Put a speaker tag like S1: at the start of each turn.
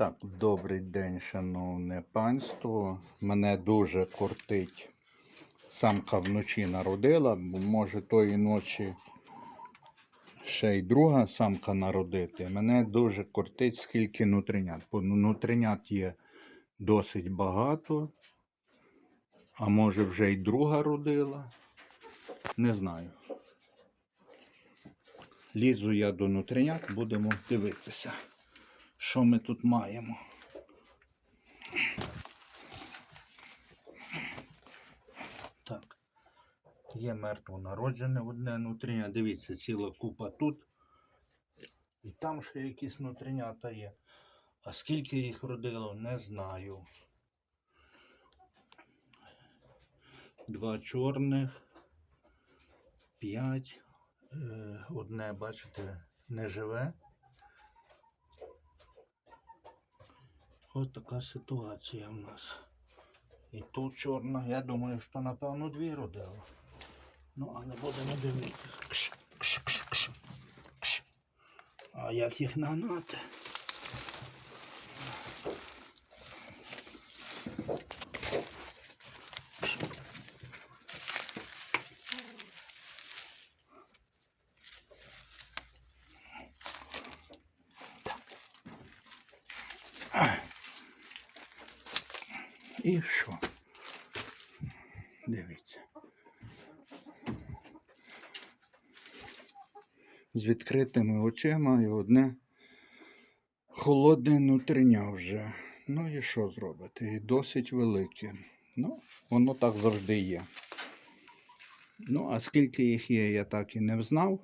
S1: Так, добрий день, шановне панство. Мене дуже кортить. Самка вночі народила, бо може тої ночі ще й друга самка народити. Мене дуже кортить, скільки нутринят. Бо ну, нутринят є досить багато. А може вже й друга родила. Не знаю. Лізу я до нутринят, будемо дивитися, що ми тут маємо. Так. Є мертво народжене одне нутриня. Дивіться, ціла купа тут. І там ще якісь нутринята є. А скільки їх родило, не знаю. Два чорних, п'ять. Е, Одне, бачите, не живе. Ось така ситуація в нас. І тут чорна, я думаю, що напевно дві родила. Ну, але будемо дивитися. Кш, кш, кш, кш, кш. А як їх нагнати? Кш. І що? Дивіться. З відкритими очима і одне холодне нутриня вже. Ну і що зробити? І досить велике. Ну, воно так завжди є. Ну, а скільки їх є, я так і не взнав.